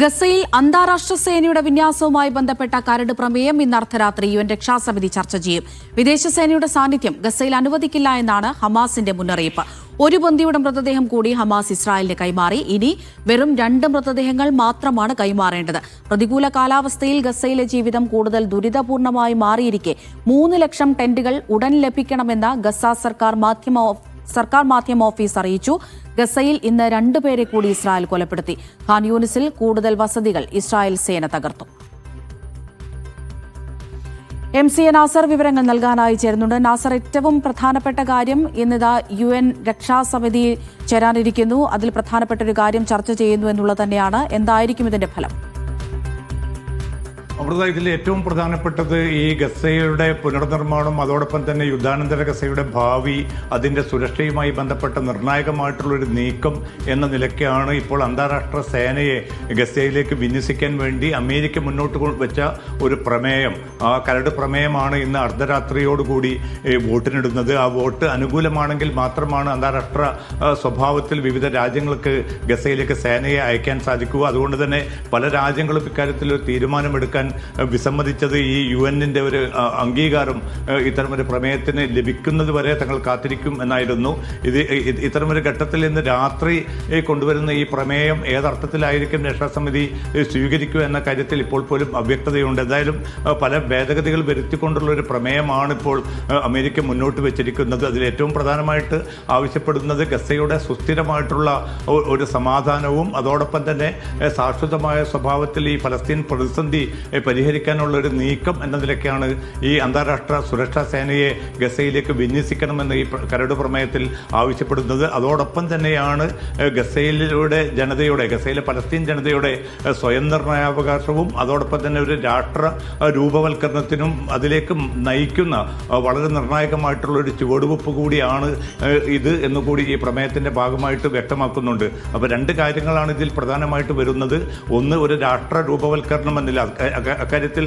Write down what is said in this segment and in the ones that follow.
ഗസയിൽ അന്താരാഷ്ട്ര സേനയുടെ വിന്യാസവുമായി ബന്ധപ്പെട്ട കരട് പ്രമേയം ഇന്ന് അർദ്ധരാത്രി യു എൻ രക്ഷാസമിതി ചർച്ച ചെയ്യും. വിദേശ സേനയുടെ സാന്നിധ്യം ഗസയിൽ അനുവദിക്കില്ല എന്നാണ് ഹമാസിന്റെ മുന്നറിയിപ്പ്. ഒരു ബന്ദിയുടെ മൃതദേഹം കൂടി ഹമാസ് ഇസ്രായേലിന് കൈമാറി. ഇനി വെറും രണ്ട് മൃതദേഹങ്ങൾ മാത്രമാണ് കൈമാറേണ്ടത്. പ്രതികൂല കാലാവസ്ഥയിൽ ഗസയിലെ ജീവിതം കൂടുതൽ ദുരിതപൂർണമായി മാറിയിരിക്കെ. മൂന്ന് ലക്ഷം ടെന്റുകൾ ഉടൻ ലഭിക്കണമെന്ന ഗസ സർക്കാർ മാധ്യമ സർക്കാർ മാധ്യമ ഓഫീസ് അറിയിച്ചു. ഗസയിൽ ഇന്ന് രണ്ടുപേരെ കൂടി ഇസ്രായേൽ കൊലപ്പെടുത്തി. ഖാൻ യൂനിസിൽ കൂടുതൽ വസതികൾ ഇസ്രായേൽ സേന തകർത്തു. എം സി എ നാസർ വിവരങ്ങൾ നൽകാനായി ചേരുന്നുണ്ട്. നാസർ ഏറ്റവും പ്രധാനപ്പെട്ട കാര്യം ഇന്നിതാ യു എൻ രക്ഷാസമിതി ചേരാനിരിക്കുന്നു. അതിൽ പ്രധാനപ്പെട്ട ഒരു കാര്യം ചർച്ച ചെയ്യുന്നു എന്നുള്ളത് തന്നെയാണ്. എന്തായിരിക്കും ഇതിന്റെ ഫലം? അമൃത ഇതിൽ ഏറ്റവും പ്രധാനപ്പെട്ടത് ഈ ഗസയുടെ പുനർനിർമ്മാണം അതോടൊപ്പം തന്നെ യുദ്ധാനന്തര ഗസയുടെ ഭാവി അതിന്റെ സുരക്ഷയുമായി ബന്ധപ്പെട്ട നിർണായകമായിട്ടുള്ളൊരു നീക്കം എന്ന നിലയ്ക്കാണ് ഇപ്പോൾ അന്താരാഷ്ട്ര സേനയെ ഗസയിലേക്ക് വിന്യസിക്കാൻ വേണ്ടി അമേരിക്ക മുന്നോട്ട് വെച്ച ഒരു പ്രമേയം. ആ കരട് പ്രമേയമാണ് ഇന്ന് അർദ്ധരാത്രിയോടുകൂടി വോട്ടിനിടുന്നത്. ആ വോട്ട് അനുകൂലമാണെങ്കിൽ മാത്രമാണ് അന്താരാഷ്ട്ര സ്വഭാവത്തിൽ വിവിധ രാജ്യങ്ങൾക്ക് ഗസയിലേക്ക് സേനയെ അയക്കാൻ സാധിക്കൂ അതുകൊണ്ട് തന്നെ പല രാജ്യങ്ങളും ഇക്കാര്യത്തിൽ ഒരു തീരുമാനമെടുക്കാൻ വിസമ്മതിച്ചത് ഈ യു എന്നിന്റെ ഒരു അംഗീകാരം ഇത്തരമൊരു പ്രമേയത്തിന് ലഭിക്കുന്നത് വരെ തങ്ങൾ കാത്തിരിക്കും എന്നായിരുന്നു. ഇത് ഇത് ഇത്തരമൊരു ഘട്ടത്തിൽ ഇന്ന് രാത്രി കൊണ്ടുവരുന്ന ഈ പ്രമേയം ഏതർത്ഥത്തിലായിരിക്കും രക്ഷാസമിതി സമിതി സ്വീകരിക്കുക എന്ന കാര്യത്തിൽ ഇപ്പോൾ പോലും അവ്യക്തതയുണ്ട്. എന്തായാലും പല ഭേദഗതികൾ വരുത്തിക്കൊണ്ടുള്ള ഒരു പ്രമേയമാണ് ഇപ്പോൾ അമേരിക്ക മുന്നോട്ട് വെച്ചിരിക്കുന്നത്. അതിൽ ഏറ്റവും പ്രധാനമായിട്ട് ആവശ്യപ്പെടുന്നത് ഗസയുടെ സുസ്ഥിരമായിട്ടുള്ള ഒരു സമാധാനവും അതോടൊപ്പം തന്നെ ശാശ്വതമായ സ്വഭാവത്തിൽ ഈ ഫലസ്തീൻ പ്രതിസന്ധി ഏ, പരിഹരിക്കാനുള്ള ഒരു നീക്കം എന്ന നിലയ്ക്കാണ് ഈ അന്താരാഷ്ട്ര സുരക്ഷാ സേനയെ ഗസയിലേക്ക് വിന്യസിക്കണമെന്ന് ഈ കരട് പ്രമേയത്തിൽ ആവശ്യപ്പെടുന്നത്. അതോടൊപ്പം തന്നെയാണ് ഗസയിലൂടെ ജനതയുടെ ഗസയിലെ പലസ്തീൻ ജനതയുടെ സ്വയം നിർണയാവകാശവും അതോടൊപ്പം തന്നെ ഒരു രാഷ്ട്ര രൂപവൽക്കരണത്തിനും അതിലേക്ക് നയിക്കുന്ന വളരെ നിർണായകമായിട്ടുള്ള ഒരു ചുവടുവെപ്പ് കൂടിയാണ് ഇത് എന്നുകൂടി ഈ പ്രമേയത്തിന്റെ ഭാഗമായിട്ട് വ്യക്തമാക്കുന്നുണ്ട്. അപ്പോൾ രണ്ട് കാര്യങ്ങളാണ് ഇതിൽ പ്രധാനമായിട്ട് വരുന്നത്. ഒന്ന് ഒരു രാഷ്ട്ര രൂപവൽക്കരണം എന്നില്ല. അക്കാര്യത്തിൽ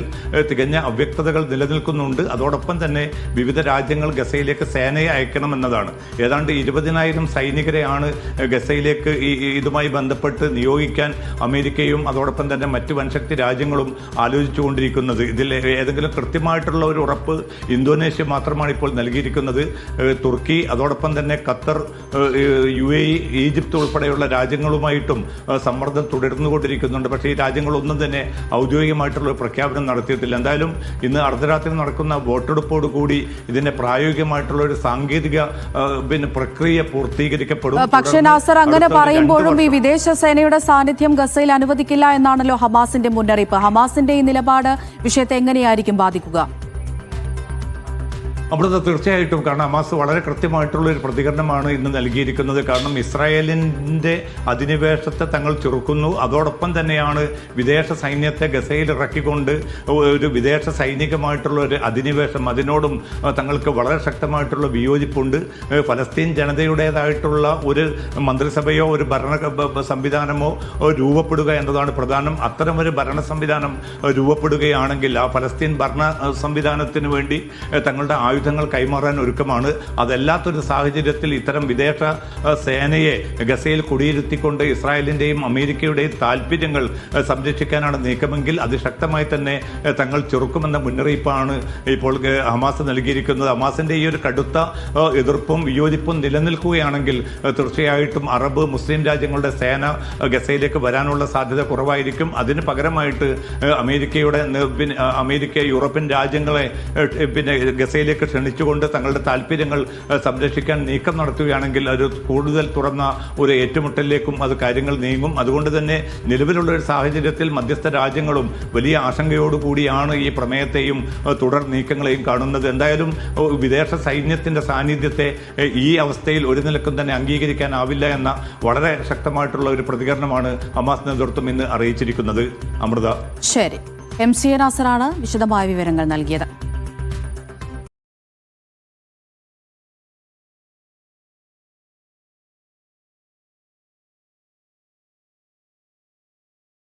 തികഞ്ഞ അവ്യക്തതകൾ നിലനിൽക്കുന്നുണ്ട്. അതോടൊപ്പം തന്നെ വിവിധ രാജ്യങ്ങൾ ഗസയിലേക്ക് സേനയെ അയക്കണമെന്നതാണ് ഏതാണ്ട് ഇരുപതിനായിരം സൈനികരെയാണ് ഗസയിലേക്ക് ഈ ഇതുമായി ബന്ധപ്പെട്ട് നിയോഗിക്കാൻ അമേരിക്കയും അതോടൊപ്പം തന്നെ മറ്റു വൻശക്തി രാജ്യങ്ങളും ആലോചിച്ചുകൊണ്ടിരിക്കുന്നത്. ഇതിൽ ഏതെങ്കിലും കൃത്യമായിട്ടുള്ള ഒരു ഉറപ്പ് ഇന്തോനേഷ്യ മാത്രമാണ് ഇപ്പോൾ നൽകിയിരിക്കുന്നത്. തുർക്കി അതോടൊപ്പം തന്നെ ഖത്തർ യു എ ഈജിപ്ത് ഉൾപ്പെടെയുള്ള രാജ്യങ്ങളുമായിട്ടും സമ്മർദ്ദം തുടർന്നുകൊണ്ടിരിക്കുന്നുണ്ട് പക്ഷേ ഈ രാജ്യങ്ങളൊന്നും തന്നെ ഔദ്യോഗികമായിട്ടുള്ള ഒരു പ്രഖ്യാപനം നടത്തിയിട്ടില്ല. എന്തായാലും ഇന്ന് അർദ്ധരാത്രി നടക്കുന്ന വോട്ടെടുപ്പോട് കൂടി ഇതിന്റെ പ്രായോഗികമായിട്ടുള്ള ഒരു സാങ്കേതിക പിന്നെ പ്രക്രിയ പൂർത്തീകരിക്കപ്പെടും. പക്ഷേ നാസർ അങ്ങനെ പറയുമ്പോഴും ഈ വിദേശ സേനയുടെ സാന്നിധ്യം ഗസയിൽ അനുവദിക്കില്ല എന്നാണല്ലോ ഹമാസിന്റെ മുന്നറിയിപ്പ്. ഹമാസിന്റെ ഈ നിലപാട് വിഷയത്തെ എങ്ങനെയായിരിക്കും ബാധിക്കുക? അവിടുത്തെ തീർച്ചയായിട്ടും കാരണം അമാസ് വളരെ കൃത്യമായിട്ടുള്ള ഒരു പ്രതികരണമാണ് ഇന്ന് നൽകിയിരിക്കുന്നത്. കാരണം ഇസ്രായേലിന്റെ അധിനിവേശത്തെ തങ്ങൾ ചെറുക്കുന്നു. അതോടൊപ്പം തന്നെയാണ് വിദേശ സൈന്യത്തെ ഗസയിൽ ഇറക്കിക്കൊണ്ട് ഒരു വിദേശ സൈനികമായിട്ടുള്ള ഒരു അധിനിവേശം. അതിനോടും തങ്ങൾക്ക് വളരെ ശക്തമായിട്ടുള്ള വിയോജിപ്പുണ്ട്. ഫലസ്തീൻ ജനതയുടേതായിട്ടുള്ള ഒരു മന്ത്രിസഭയോ ഒരു ഭരണ സംവിധാനമോ രൂപപ്പെടുക എന്നതാണ് പ്രധാനം. അത്തരം ഒരു ഭരണ സംവിധാനം രൂപപ്പെടുകയാണെങ്കിൽ ആ ഫലസ്തീൻ ഭരണ സംവിധാനത്തിന് വേണ്ടി തങ്ങളുടെ തങ്ങളുടെ ആയുധങ്ങൾ കൈമാറാൻ ഒരുക്കമാണ്. അതല്ലാത്തൊരു സാഹചര്യത്തിൽ ഇത്തരം വിദേശ സേനയെ ഗസയിൽ കുടിയിരുത്തിക്കൊണ്ട് ഇസ്രായേലിന്റെയും അമേരിക്കയുടെയും താല്പര്യങ്ങൾ സംരക്ഷിക്കാനാണ് നീക്കമെങ്കിൽ അത് ശക്തമായി തന്നെ തങ്ങൾ ചെറുക്കുമെന്ന മുന്നറിയിപ്പാണ് ഇപ്പോൾ ഹമാസ് നൽകിയിരിക്കുന്നത്. ഹമാസിന്റെ ഈ ഒരു കടുത്ത എതിർപ്പും വിയോജിപ്പും നിലനിൽക്കുകയാണെങ്കിൽ തീർച്ചയായിട്ടും അറബ് മുസ്ലിം രാജ്യങ്ങളുടെ സേന ഗസയിലേക്ക് വരാനുള്ള സാധ്യത കുറവായിരിക്കും. അതിന് പകരമായിട്ട് അമേരിക്കയുടെ അമേരിക്ക യൂറോപ്യൻ രാജ്യങ്ങളെ പിന്നെ ഗസയിലേക്ക് ക്ഷണിച്ചുകൊണ്ട് തങ്ങളുടെ താല്പര്യങ്ങൾ സംരക്ഷിക്കാൻ നീക്കം നടത്തുകയാണെങ്കിൽ ഒരു കൂടുതൽ തുറന്ന ഒരു ഏറ്റുമുട്ടലിലേക്കും അത് കാര്യങ്ങൾ നീങ്ങും. അതുകൊണ്ട് തന്നെ നിലവിലുള്ള ഒരു സാഹചര്യത്തിൽ മധ്യസ്ഥ രാജ്യങ്ങളും വലിയ ആശങ്കയോടുകൂടിയാണ് ഈ പ്രമേയത്തെയും തുടർ നീക്കങ്ങളെയും കാണുന്നത്. എന്തായാലും വിദേശ സൈന്യത്തിന്റെ സാന്നിധ്യത്തെ ഈ അവസ്ഥയിൽ ഒരു നിലക്കും തന്നെ അംഗീകരിക്കാനാവില്ല എന്ന വളരെ ശക്തമായിട്ടുള്ള ഒരു പ്രതികരണമാണ് ഹമാസ് നേതൃത്വം ഇന്ന് അറിയിച്ചിരിക്കുന്നത്. അമൃത. ശരി. എം സി എ നാസറാണ് വിശദമായ വിവരങ്ങൾ നൽകിയത്.